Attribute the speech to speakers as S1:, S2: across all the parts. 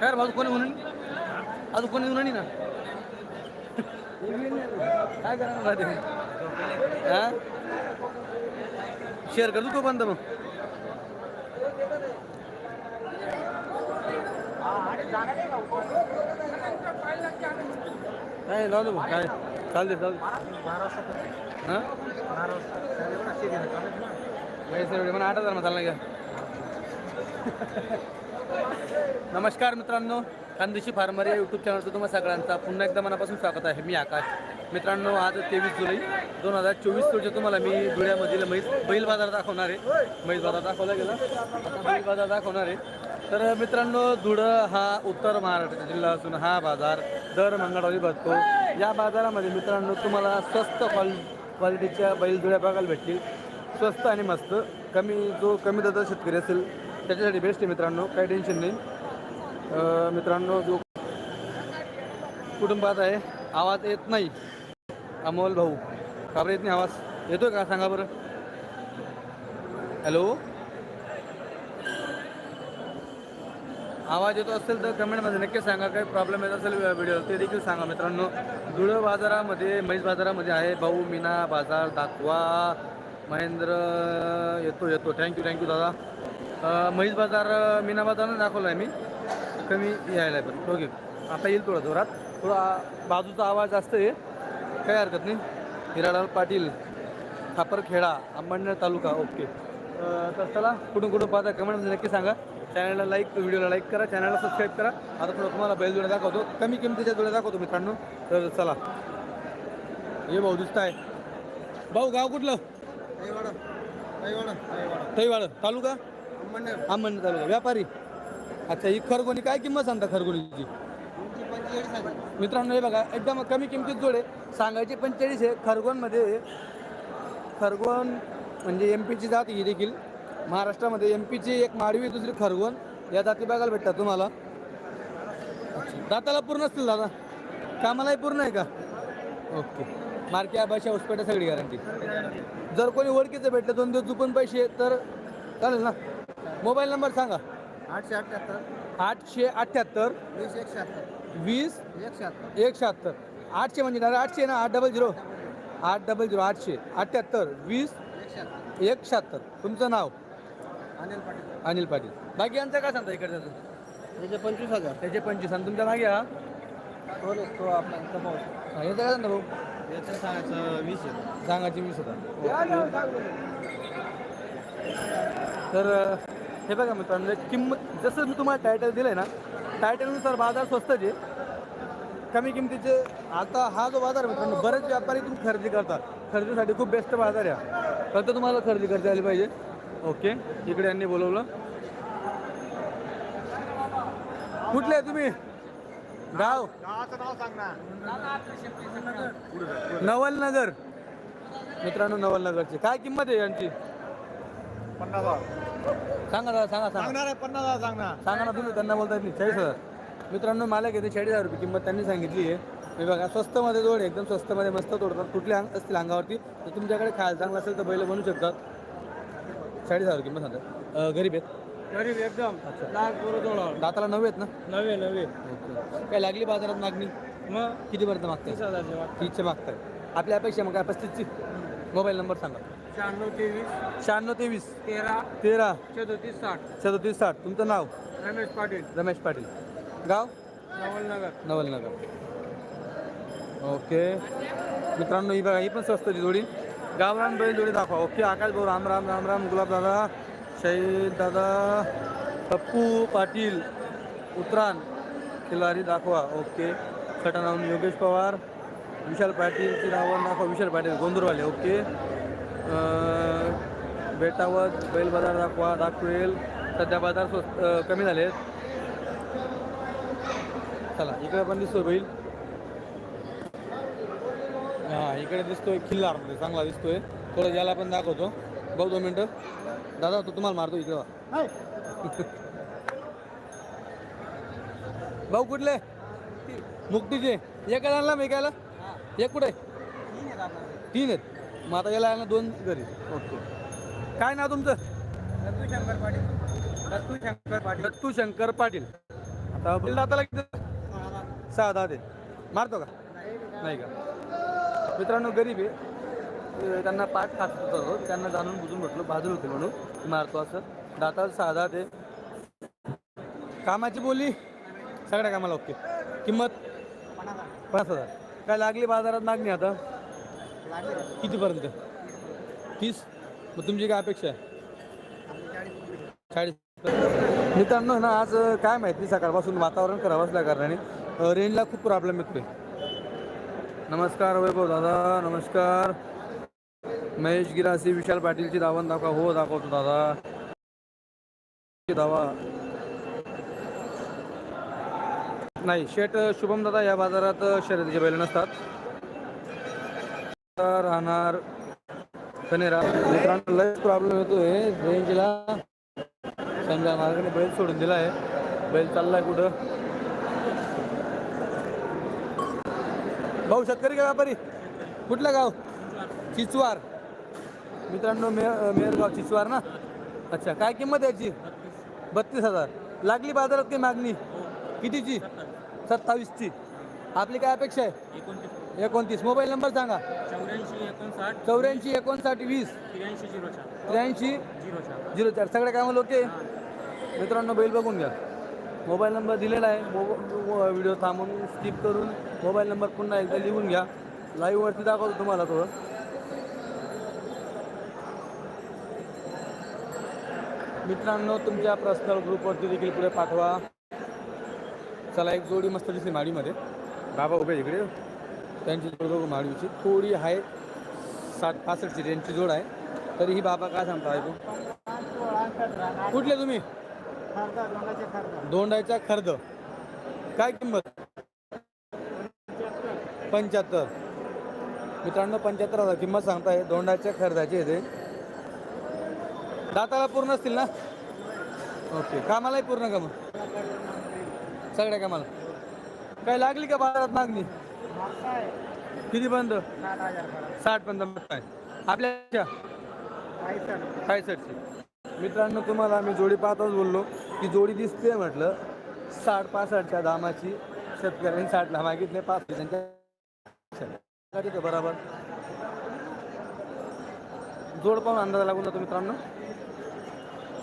S1: काय रे कोणी म्हणून? अजून कोणी म्हणून ना? काय करणार ते? हा? शेअर करतो तो बंद मग. जागा काय लावू दे भाऊ, काय? चालते चालते हां? म्हणा आठ हजार मग चालला नमस्कार मित्रांनो खानदेशी फार्मर या यूट्यूब चॅनलचं तुम्हाला सगळ्यांचा पुन्हा एकदा मनापासून स्वागत आहे. मी आकाश. मित्रांनो आज तेवीस जुलै दोन हजार चोवीस रोजी तुम्हाला मी धुळ्यामधील म्हैस बैल बाजार दाखवणार आहे. म्हैस बाजार दाखवला गेला. आता बैल बाजार दाखवणार आहे. तर मित्रांनो धुळं हा उत्तर महाराष्ट्र जिल्हा असून हा बाजार दर मंगळवारी भरतो या बाजारामध्ये मित्रांनो तुम्हाला स्वस्त क्वाल क्वालिटीच्या बैलजोड्या बघायला भेटतील. स्वस्त आणि मस्त. कमी जो कमी दर्जा शेतकरी असेल त्याच्यासाठी बेस्ट आहे मित्रांनो. काही टेन्शन नाही. मित्रांनो जो कुटुंबात आहे आवाज येत नाही. अमोल भाऊ. का बरं येत नाही आवाज? येतोय का? सांगा बरं. हॅलो आवाज येतो असेल तर कमेंटमध्ये नक्की सांगा काही प्रॉब्लेम येत असेल व्हिडिओ ते देखील सांगा मित्रांनो. धुळं बाजारामध्ये म्हैस बाजारामध्ये आहे भाऊ मीना बाजार दाखवा. महेंद्र येतो येतो. थँक्यू थँक्यू दादा. अं, म्हैस बाजार मीना बाजारनं दाखवला आहे मी. कमी यायला आहे पण. ओके आता येईल थोडं जोरात. थोडा बाजूचा आवाज जास्त आहे. काही हरकत नाही. हिरालाल पाटील खापरखेडा अंबडनेर तालुका. ओके तर चला कुठून कुठून पाहता कमेंटमध्ये नक्की सांगा. चॅनलला लाईक व्हिडिओला लाईक करा चॅनलला सबस्क्राईब करा. आता थोडं तुम्हाला बैल जोड्या दाखवतो. कमी किमतीच्या जोड्या दाखवतो मित्रांनो. तर चला. हे भाऊ दिसत आहे भाऊ गाव कुठलं? तैवाड. तालुका? अंबडनेर तालुका व्यापारी. अच्छा ही खरगोणी काय किंमत सांगता खरगोणीची मित्रांनो हे बघा एकदम कमी किमतीत जोडे. सांगायचे पंचेचाळीस आहे खरगोनमध्ये. खरगोन म्हणजे एम पीची जात ही देखील. महाराष्ट्रामध्ये एम पीची एक माडवी दुसरी खरगोन या जाती बघायला भेटतात तुम्हाला. दाताला पूर्ण असतील दादा? कामालाही पूर्ण आहे का? ओके. मार्क्या भाषा उसपेटा सगळी गॅरंटी जर कोणी ओळखीचं भेटलं दोन दिवस चुकून पैसे तर चालेल ना? मोबाईल नंबर सांगा.
S2: आठशे अठ्ठ्याहत्तर
S1: आठशे अठ्ठ्याहत्तर
S2: वीस एक शहात्तर
S1: वीस आठशे म्हणजे दादा आठशे ना? आठ डबल झिरो आठ डबल झिरो आठशे. अठ्ठ्याहत्तर वीस
S2: एक शहात्तर.
S1: तुमचं नाव?
S2: अनिल पाटील.
S1: अनिल पाटील. बाकी यांचं काय सांगता इकडचं
S2: त्याचे पंचवीस हजार.
S1: त्याचे पंचवीस. आणि तुमच्या मागे हा?
S2: तो तो आपला कमाव
S1: हा, याचं काय सांगता भाऊ?
S2: याचं सांगायचं वीस आहे
S1: सांगायची वीस होता तर अं, हे बघा मित्रांनो किंमत जसं मी तुम्हाला टायटल दिलं आहे ना टायटलनुसार बाजार स्वस्तच आहे. कमी किमतीचे आता हा जो बाजार आहे मित्रांनो बरेच व्यापारी तुम्ही खरेदी करतात. खरेदीसाठी खूप बेस्ट बाजार आहे. फक्त तुम्हाला खरेदी करता आली पाहिजे. ओके इकडे यांनी बोलवलं. कुठले आहे तुम्ही? गाव? नवलनगर. मित्रांनो नवलनगरची. काय किंमत आहे यांची?
S2: पन्नास
S1: सांगा दादा सांगा सांगा.
S2: सांगणार आहे पन्नास हजार सांग ना.
S1: सांगा ना तुम्ही त्यांना बोलता येत नाही. चाळीस हजार. मित्रांनो मला घेते चाळीस हजार रुपये किंमत त्यांनी सांगितली आहे. हे बघा स्वस्तमध्ये जोड एकदम स्वस्तमध्ये मस्त तोडतात. कुठले अंग असतील अंगावरती तर तुमच्याकडे खायला चांगलं असेल तर बैल बनवू शकतात. चाळीस हजार किंमत सांगतात. गरीब आहेत.
S2: गरीब एकदम.
S1: दाताला नवे आहेत ना?
S2: नवे नवे.
S1: काय लागली बाजारात मागणी?
S2: मग?
S1: कितीपर्यंत मागताय?
S2: तीस हजार जेव्हा
S1: तीसचे मागताय. आपल्या अपेक्षा मग काय? पस्तीसची? मोबाईल नंबर सांगा.
S2: शहाण्णव तेवीस.
S1: शहाण्णव तेवीस.
S2: तेरा.
S1: तेरा.
S2: सदोतीस साठ.
S1: सदोतीस साठ. तुमचं नाव?
S2: रमेश पाटील.
S1: रमेश पाटील. गाव?
S2: नवलनगर.
S1: नवलनगर. ओके. मित्रांनो ही बघा ही पण स्वस्त जोडी. गावरान बैल जोडी दाखवा. ओके आकाश भाऊ राम राम राम राम गुलाब दादा शहीद दादा पप्पू पाटील उतरान खिलारी दाखवा. ओके. नाव योगेश पवार विशाल पाटीलची नावं दाखवा. विशाल पाटील गोंदूरवाले. ओके. अं, बेटावत बैल बाजार दाखवा दाखवेल. सध्या बाजार स्वस्त कमी झाले आहेत चला इकडे पण दिसतोय बैल. हा इकडे दिसतोय खिल्लारमध्ये चांगला दिसतोय. थोडं ज्याला पण दाखवतो. भाऊ दोन मिनटं. दादा तो तुम्हाला मारतो इकडे. भाऊ कुठले? मुक्तीचे. एका आणला मी एकाला एक कुठे? तीन आहेत. मग आता याला आहे ना दोन घरी. ओके. काय नाव तुमचं?
S2: दत्तू शंकर पाटील. दत्तू शंकर पाटील.
S1: दत्तू शंकर पाटील. आता दाताला किती? सहा दहा ते मारतो का? नाही का? मित्रांनो गरीब आहे. त्यांना पाठ खात होतो त्यांना जाणून बुजून म्हटलं भाजून होते म्हणून मारतो असं. दाता सहा दहा ते कामाची बोली? सगळ्या कामाला ओके. किंमत? पाच हजार. काय लागली बाजारात मागणी आता? कितीपर्यंत तीस? मग तुमची काय अपेक्षा आहे? चाळीस. मित्रांनो ना आज काय माहिती? सकाळपासून वातावरण खराब असल्या कारणाने रेंजला खूप प्रॉब्लेम येतोय नमस्कार वैभव दादा नमस्कार. महेश गिरासी विशाल पाटीलची दावण दाखवा. हो दाखवतो दादा. दावा. नाही शेट शुभम दादा या बाजारात शर्यतीचे बैल नसतात. राहणार कनेरा मित्रांनो लयच प्रॉब्लेम येतोय रेंजला समजा मार्गाने बैल सोडून दिला आहे बैल चाललाय कुठं? भाऊ शेतकरी का व्यापारी? कुठलं गाव? चिचवार. मित्रांनो मे मेहरगाव चिचवार ना? अच्छा काय किंमत आहे याची? बत्तीस हजार. लागली बाजारात काही मागणी? कितीची? सत्तावीसची. आपली काय अपेक्षा आहे? एकोणतीस. मोबाईल नंबर सांगा.
S2: चौऱ्याऐंशी एकोणसाठ.
S1: चौऱ्याऐंशी एकोणसाठ वीस.
S2: त्र्याऐंशी झिरो चार.
S1: त्र्याऐंशी
S2: झिरो चार.
S1: झिरो चार. सगळे कामं ओके? मित्रांनो बैल बघून घ्या. मोबाईल नंबर दिलेला आहे. मो व्हिडिओ थांबून स्किप करून मोबाईल नंबर पुन्हा एकदा लिहून घ्या. लाईव्हवरती दाखवतो तुम्हाला थोडं मित्रांनो तुमच्या पर्सनल ग्रुपवरती देखील पुढे पाठवा. चला एक जोडी मस्त दिसली माडीमध्ये. बाबा उभे आहे इकडे. त्यांची जोड बघू माडीची. थोडी आहे. साठ पासष्टची त्यांची जोड आहे. तरी ही बाबा काय सांगता ऐकू कुठले तुम्ही? दोंडाच्या खर्द. काय किंमत? पंच्याहत्तर. मित्रांनो पंच्याहत्तर हजार किंमत सांगताय. दोंडाच्या खर्दाची येते दाताला पूर्ण असतील ना? ओके. कामालाही पूर्ण का मग? सगळ्या कामाला. काय लागली का बाजारात मागणी? किती बंद साठ मागताय. आपल्या साठची मित्रांनो तुम्हाला आम्ही जोडी पाहताच बोललो की जोडी दिसते म्हटलं. साठ पासष्टच्या दामाची शेतकऱ्यांनी साठला मागितले पाच त्यांच्या बरोबर? जोड पाहून अंदाज लागून जातो मित्रांनो.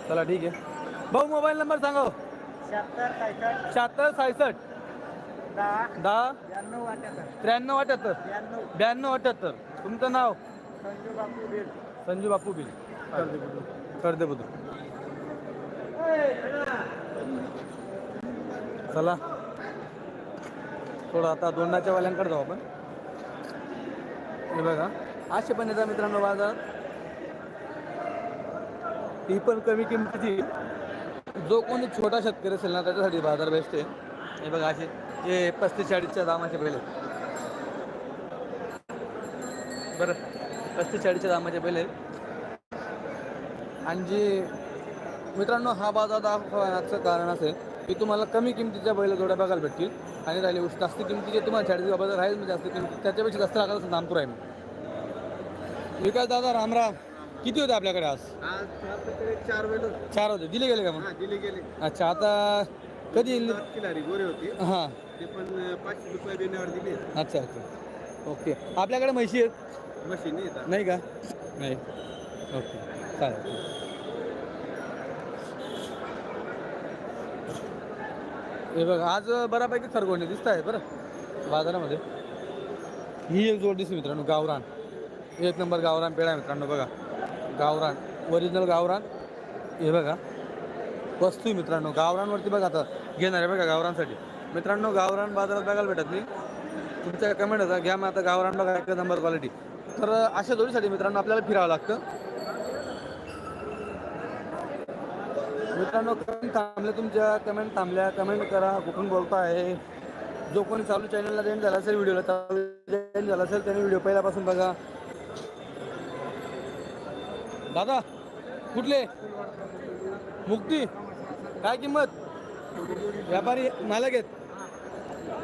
S1: चला ठीक आहे. भाऊ मोबाईल नंबर सांगा हो.
S2: शहात्तर
S1: सायसष्ट
S2: दहा.
S1: त्र्याण्णव अठ्याहत्तर.
S2: ब्याण्णव.
S1: ब्याण्णव अठ्याहत्तर. तुमचं नाव?
S2: संजू बापू बेल.
S1: संजू बापू बिल. करदे बुद्ध चला. थोडं आता दोंडाच्या वाल्यांकडे जाऊ आपण. हे बघा. असे पण येतात मित्रांनो बाजार. ही पण कमी किमतीची. जो कोणी छोटा शेतकरी असेल ना त्याच्यासाठी बाजार बेस्ट आहे. हे बघा असे जे पस्तीस चाळीसच्या दामाचे बैल आहेत. बरं. पस्तीस चाळीसच्या दामाचे बैल आहेत. आणि जे मित्रांनो हा बाजार दाखवण्याचं कारण असेल की तुम्हाला कमी किमतीच्या बैल जोड्या बघायला भेटतील. आणि राहिले जास्त किमतीचे तुम्हाला चाळीस बाजार राहील म्हणजे जास्त किमती त्याच्यापेक्षा जास्त लागत असेल नामपूर आहे. मी विकास दादा रामराम किती होते आपल्याकडे आज?
S2: चार वेळ
S1: चार होते. दिले गेले का मग?
S2: दिले गेले.
S1: अच्छा आता कधी
S2: गोरे होते.
S1: हां.
S2: ते पण पाचशे रुपये देण्यावर दिले.
S1: अच्छा अच्छा. ओके. आपल्याकडे म्हशी आहेत?
S2: येतात
S1: नाही का? नाही. ओके. चालेल. हे बघ आज बऱ्यापैकी खरगोणे दिसत आहे बरं बाजारामध्ये. ही एक जोड दिसते मित्रांनो गावरान. एक नंबर गावरान पेढा आहे मित्रांनो बघा. गावरान ओरिजिनल गावरान. हे बघा वस्तू आहे मित्रांनो गावरानवरती बघा आता घेणार आहे बघा गावरानसाठी. मित्रांनो गावरान बाजारात बघायला भेटत नाही. तुमच्या कमेंट होता घ्या मग आता गावरान बघा एक नंबर क्वालिटी तर अशा जोडीसाठी मित्रांनो आपल्याला फिरावं लागतं. मित्रांनो कमेंट थांबल्या तुमच्या कमेंट थांबल्या कमेंट करा. कुठून आहे? जो कोणी चालू चॅनलला जॉईन झाला असेल व्हिडिओला चालू जॉईन झाला असेल त्याने व्हिडिओ पहिल्यापासून बघा. दादा कुठले? मुक्ती? काय किंमत? व्यापारी मालक आहेत.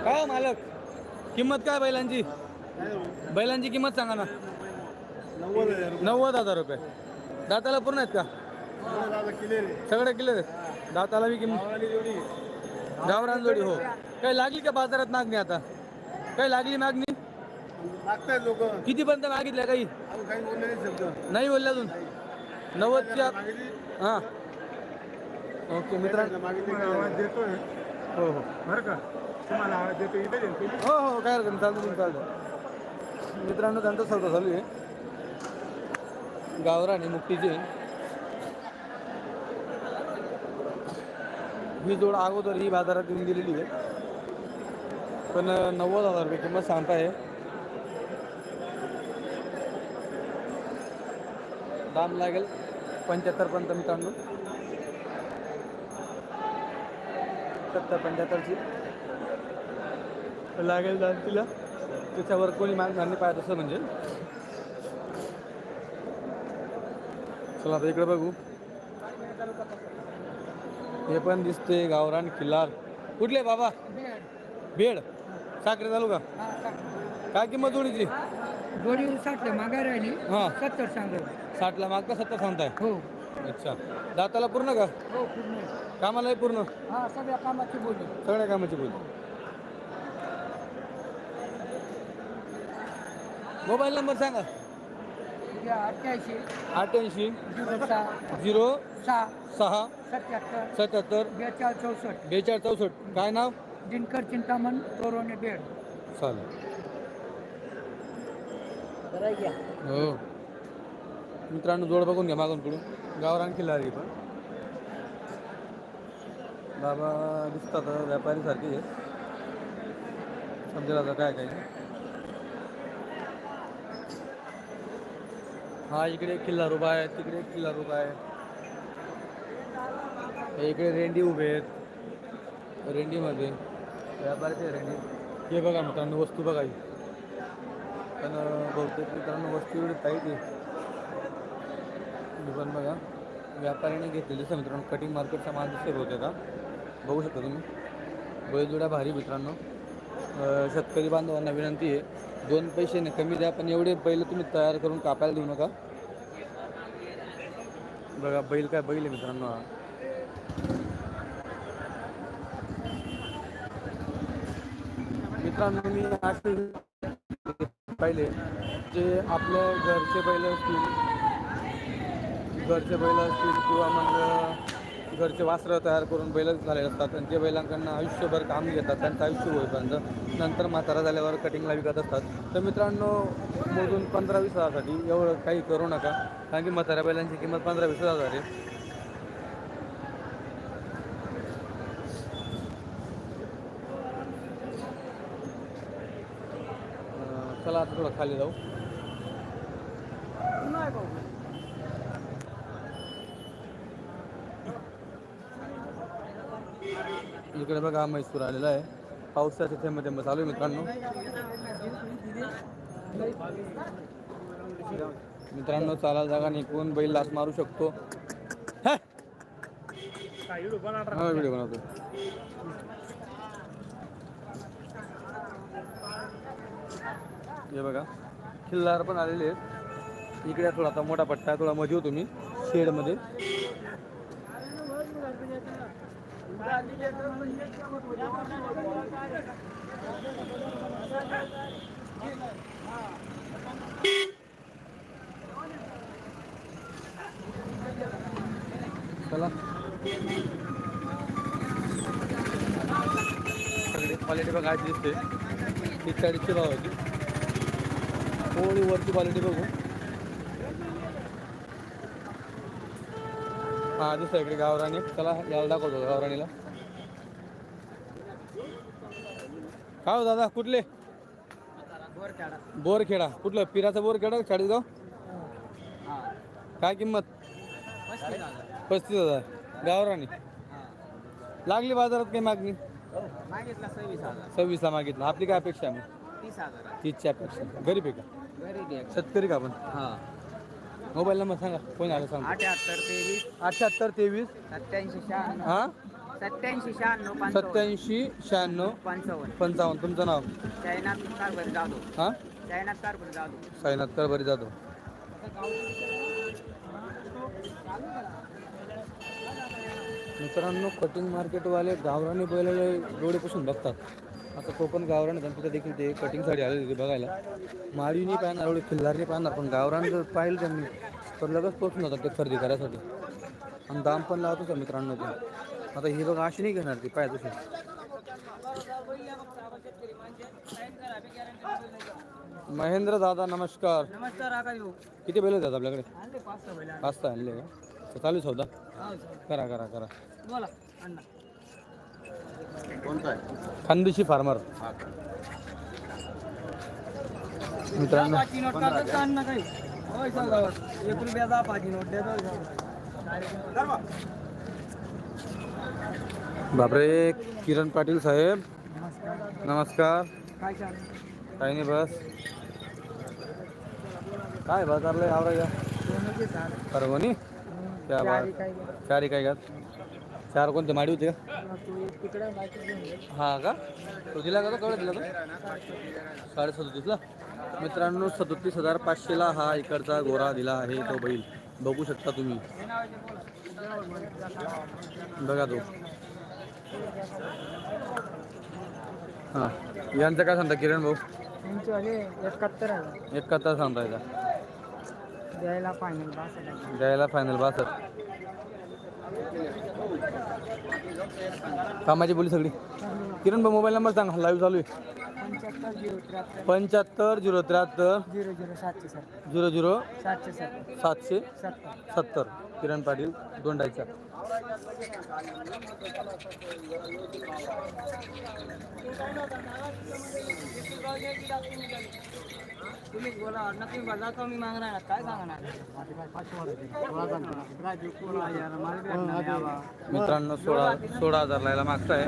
S1: काय हो मालक? किंमत काय बैलांची? बैलांची किंमत सांगा ना.
S2: नव्वद हजार
S1: रुपये. दाताला पूर्ण आहेत का? सगळे आहेत. दाताला बी किंमत. गावरान जोडी हो. काही लागली का बाजारात मागणी आता? काही लागली मागणी?
S2: मागतायत लोक.
S1: कितीपर्यंत मागितल्या काही?
S2: अजून काही बोलले नाही शब्द.
S1: नाही बोलले अजून? नव्वदच्या
S2: मागितली?
S1: हां. ओके मित्रांनो
S2: मागितली आवाज देतोय?
S1: हो हो.
S2: बरं का. तुम्हाला आवाज देतो इथे देतो
S1: हो हो काय हरकत नाही. चालतं तुम्ही चालतं मित्रांनो त्यांचा सौदा चालू आहे. गावरान मुक्तीचे. वीस जोड अगोदर ही बाजारात येऊन गेलेली आहे. पण नव्वद हजार रुपये किंमत सांगताय दाम लागेल पंच्याहत्तरपर्यंत मित्रांनो. सत्तर पंच्याहत्तरची. लागेल दाम तिला. त्याच्यावर कोणी मागणार नाही पाहिजे तसं म्हणजे. चला आता इकडे बघू. हे पण दिसते गावरान किल्लार. कुठले बाबा? बेड. साखरे चालू का काय किंमत जोडीची?
S3: जोडी साठला मागा राहिली
S1: हां.
S3: सत्तर सांगत
S1: साठला माग का सत्तर सांगताय?
S3: हो.
S1: अच्छा. दाताला पूर्ण का?
S3: हो पूर्ण
S1: कामालाही पूर्ण?
S3: हा सगळ्या कामाची बोली.
S1: सगळ्या कामाची बोल. मोबाईल नंबर सांगा.
S3: अठ्ठ्याऐंशी.
S1: अठ्ठ्याऐंशी.
S3: झिरो सहा.
S1: झिरो
S3: सहा.
S1: सहा.
S3: सत्याहत्तर.
S1: सत्याहत्तर.
S3: बेचाळ चौसष्ट.
S1: बेचाळीस चौसष्ट. काय नाव?
S3: दिनकर चिंतामण तोरोने बेड.
S1: चालेल. हो. मित्रांनो जोड बघून घ्या मागून पुढून गावरान किल्ला आहे पण बाबा दिसतात व्यापारी सारखे आहे समजेल आता काय काय हा इकडे एक किल्ला रुबा आहे तिकडे एक किल्ला रुबा आहे हे इकडे रेंडी उभे आहेत. रेंडीमध्ये. व्यापारीचे रेंडी. हे बघा मित्रांनो वस्तू बघा ही. पण बहुतेक मित्रांनो वस्तू एवढी ही पण बघा. व्यापाऱ्याने घेतलेली मित्रांनो कटिंग मार्केटचा माल दिसते बहुतेक का बघू शकता तुम्ही. बैलजोड्या भारी मित्रांनो. शेतकरी बांधवांना विनंती आहे. दोन पैसे नाही कमी द्या पण एवढे बैल तुम्ही तयार करून कापायला देऊ नका. बघा बैल काय बैल आहे मित्रांनो हा. मित्रांनो मी असे पहिले जे आपल्या घरचे बैल असतील घरचे बैल असतील किंवा मग घरचे वासरं तयार करून बैल झालेले असतात आणि जे बैलांकडनं आयुष्यभर काम घेतात त्यांचं आयुष्य होईपर्यंत नंतर म्हातारा झाल्यावर कटिंगला विकत असतात. तर मित्रांनो मोजून पंधरा वीस हजारसाठी एवढं काही करू नका कारण की म्हाताऱ्या बैलांची किंमत पंधरा वीस हजार आहे अं, चला आता थोडं खाली जाऊ. इकडे बघा म्हैसूर आलेला आहे. पावसाच्या थेंब थेंब चालू आहे मित्रांनो. मित्रांनो चाला जागा निघून बैल लाच मारू शकतो. हा व्हिडिओ बनवतो. हे बघा. खिल्लार पण आलेले आहेत. इकडे थोडा आता मोठा पट्टा थोडा मध्ये होतो मी शेडमध्ये. चला. सगळी क्वालिटी बघा आज दिसते. ती चाळीसची भाव होती. थोडी वरची क्वालिटी बघू. हा दिसतं इकडे गावराणी चला याला दाखवतो गावराणीला काय हो दादा कुठले? बोरखेडा. कुठलं? पिराचा बोरखेडा चाळीसगाव? काय किंमत? पस्तीस हजार. गावराणी लागली बाजारात काही मागणी? सव्वीसला मागितलं. आपली काय अपेक्षा आहे मग? तीसची अपेक्षा. गरीब आहे का? शेतकरी का आपण?
S3: हा.
S1: मोबाईल नंबर सांगा. कोण आलं सांगा?
S3: अठ्याहत्तर तेवीस.
S1: अठ्याहत्तर तेवीस.
S3: सत्याऐंशी शहाण्णव.
S1: हां?
S3: सत्याऐंशी शहाण्णव पंचावन्न.
S1: सत्याऐंशी शहाण्णव
S3: पंचावन्न.
S1: पंचावन्न. तुमचं नाव?
S3: साईनाथ कारभारी जाधव.
S1: हां?
S3: कारभारी जाधव.
S1: साईनाथ बरी जातो मित्रांनो कटिंग मार्केटवाले गावरानी बैलाला डोळेपासून बघतात. आता तो पण गावरान तिथे देखील ते कटिंगसाठी आले होते बघायला. माळी नाही पाहणार एवढे खिल्लार नाही पाहणार पण गावरान जर पाहिलं त्यांनी तर लगेच पोचून जातात ते खरेदी करायसाठी. आणि दाम पण लावतोच मित्रांनो ते. आता ही बघा अशी नाही घेणार ती पाय तशी महेंद्र दादा नमस्कार.
S3: नमस्कार
S1: किती बैल आहेत आपल्याकडे?
S3: आणले पाच सहा
S1: आणले. का? तर चालू आहे सौदा करा करा करा.
S3: बोला अण्णा.
S1: खानदेशी फार्मर. मित्रांनो. बापरे किरण पाटील साहेब.
S3: नमस्कार.
S1: नमस्कार
S3: काय चालू
S1: काही नाही बस. काय बाजारला आवरा
S3: चाल
S1: परभणी? त्या
S3: चारी काय
S1: घात चार कोणते माडी होते का? हा का? तो दिला का केवढा दिला तो साडे सदोतीसला मित्रांनो सदोतीस हजार पाचशेला हा इकडचा गोरा दिला आहे तो बैल. बघू शकता तुम्ही. बघा तो. हां. यांचं काय सांगता किरण भाऊ?
S3: एकाहत्तर हजार
S1: एक कथा सांगता याचा
S3: द्यायला फायनल
S1: द्यायला फायनल बासष्ट कामाची बोली सगळी. किरण भाऊ मोबाईल नंबर सांग. लाईव्ह चालू आहे.
S3: पंच्याहत्तर झिरो त्र्याहत्तर.
S1: पंच्याहत्तर झिरो त्र्याहत्तर.
S3: झिरो झिरो सातशे सत्तर
S1: झिरो झिरो
S3: सातशे. सत्तर
S1: सातशे
S3: सत्तर.
S1: सत्तर किरण पाटील दोंडाईचा
S3: बोला बोला काय सांगणार?
S1: मित्रांनो सोळा सोळा हजार लायला मागताय.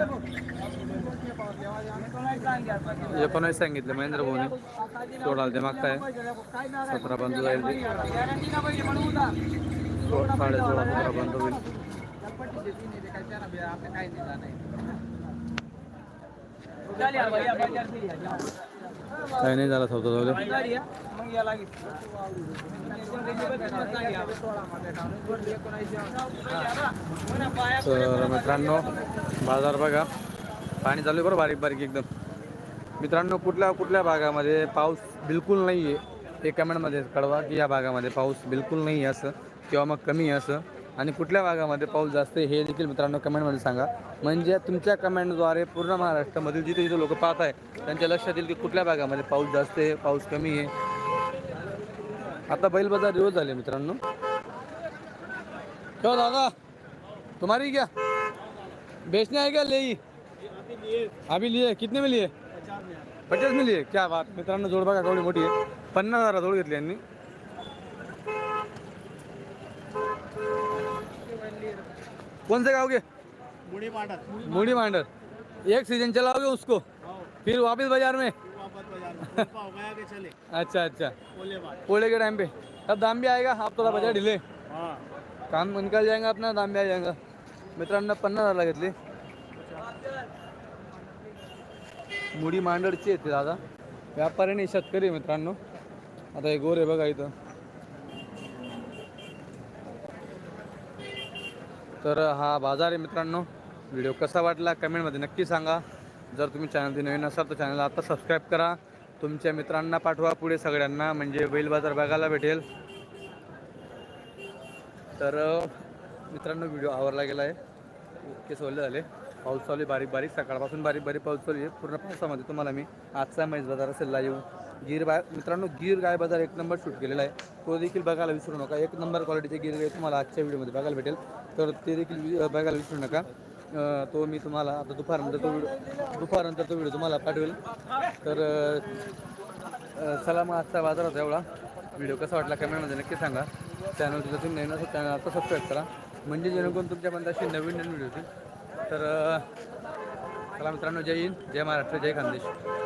S1: एकोणावीस सांगितले महेंद्र भाऊने. सोळा ते मागताय. सतरा बंद जाईल साडे सोळा सतरा बंद होईल. काही नाही झाला सौदा जाऊ. तर मित्रांनो बाजार बघा. पाणी चालू आहे बरं बारीक बारीक एकदम. मित्रांनो कुठल्या कुठल्या भागामध्ये पाऊस बिलकुल नाही आहे हे कमेंटमध्ये कळवा की या भागामध्ये पाऊस बिलकुल नाही आहे असं किंवा मग कमी आहे असं. आणि कुठल्या भागामध्ये पाऊस जास्त आहे हे देखील मित्रांनो कमेंटमध्ये सांगा. म्हणजे तुमच्या कमेंटद्वारे पूर्ण महाराष्ट्रामधील जिथे जिथे लोक पाहत आहे त्यांच्या लक्षात येईल की कुठल्या भागामध्ये पाऊस जास्त आहे पाऊस कमी आहे. आता बैल बाजार दिवस झाले मित्रांनो. क्यों दादा तुम्हारी क्या? बेचने आहे क्या लई अभी लिए कितने में लिए? पचास में लिए? क्या बात मित्रांनो जोड बघा मोठी आहे. पन्नास हजार जोड घेतली यांनी. कौन से गाँव के
S2: मुड़ी मांडर
S1: मुड़ी मांडर एक सीजन चलाओगे उसको. फिर वापस बाजार में?
S2: हो गया के चले.
S1: अच्छा अच्छा. पोले के टाइम पे. अब दाम भी आएगा. आप थोड़ा बजा ढिले.
S2: हाँ.
S1: काम निकल जाएगा अपना दाम भी आ जाएगा. मित्रांनो पन्नास हजारला घेतली मुडी मांडरची येते दादा. व्यापारी नाही शेतकरी मित्रांनो. आता हे गोर आहे बघा इथं. तर हा बाजार आहे मित्रांनो. व्हिडिओ कसा वाटला कमेंटमध्ये नक्की सांगा. जर तुम्ही चॅनलची नवीन असाल तर चॅनलला आता सबस्क्राईब करा. तुमच्या मित्रांना पाठवा पुढे सगळ्यांना म्हणजे बैल बाजार बघायला भेटेल. तर मित्रांनो व्हिडिओ आवरला गेला आहे ओके सोले झाले. पाऊस चालू आहे बारीक बारीक. सकाळपासून बारीक बारीक पाऊस चालू आहे. पूर्ण पावसामध्ये तुम्हाला मी आजचा मैस बाजार असेल येऊन गिर बा मित्रांनो गिर गाय बाजार एक नंबर शूट केलेला आहे. तो देखील बघायला विसरू नका. एक नंबर क्वालिटीचे गिर गाय तुम्हाला आजच्या व्हिडिओमध्ये बघायला भेटेल. तर ते देखील वि- बघायला विसरू नका. तो मी तुम्हाला आता दुपारनंतर तो व्हिडिओ दुपारनंतर तो व्हिडिओ तुम्हाला पाठवेल. तर सलाम चला मग आजचा बाजार होता एवढा. व्हिडिओ कसा वाटला कमेंटमध्ये नक्की सांगा. चॅनल तुझं तुम्ही नवीन असेल चॅनल आता सबस्क्राईब करा. म्हणजे जेणेकरून तुमच्यापर्यंत अशी नवीन नवीन व्हिडिओ होतील तर चला मित्रांनो जय हिंद जय महाराष्ट्र जय खानदेश.